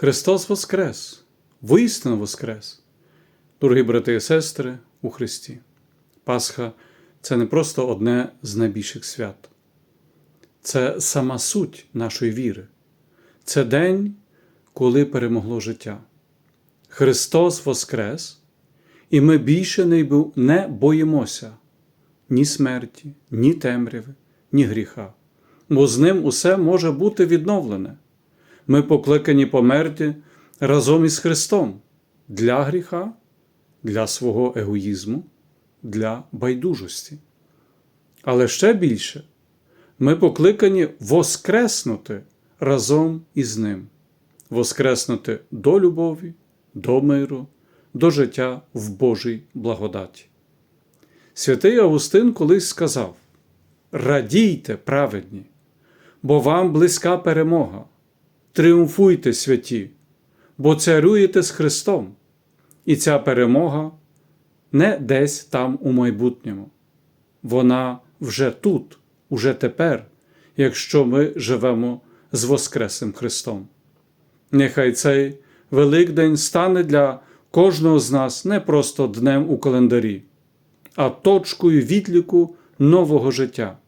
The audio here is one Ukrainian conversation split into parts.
Христос Воскрес, воістину Воскрес! Дорогі брати і сестри у Христі. Пасха це не просто одне з найбільших свят, це сама суть нашої віри. Це день, коли перемогло життя. Христос Воскрес, і ми більше не боїмося ні смерті, ні темряви, ні гріха, бо з ним усе може бути відновлене. Ми покликані померти разом із Христом для гріха, для свого егоїзму, для байдужості. Але ще більше ми покликані воскреснути разом із Ним, воскреснути до любові, до миру, до життя в Божій благодаті. Святий Августин колись сказав: Радійте, праведні, бо вам близька перемога. Тріумфуйте, святі, бо царюєте з Христом, і ця перемога не десь там у майбутньому. Вона вже тут, уже тепер, якщо ми живемо з Воскресним Христом. Нехай цей Великдень стане для кожного з нас не просто днем у календарі, а точкою відліку нового життя,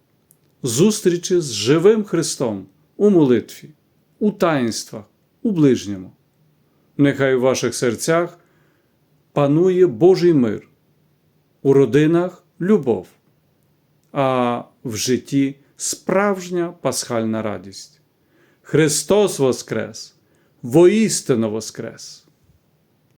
зустрічі з живим Христом у молитві, у таїнствах, у ближньому. Нехай у ваших серцях панує Божий мир, у родинах любов, а в житті справжня пасхальна радість. Христос Воскрес! Воістину Воскрес!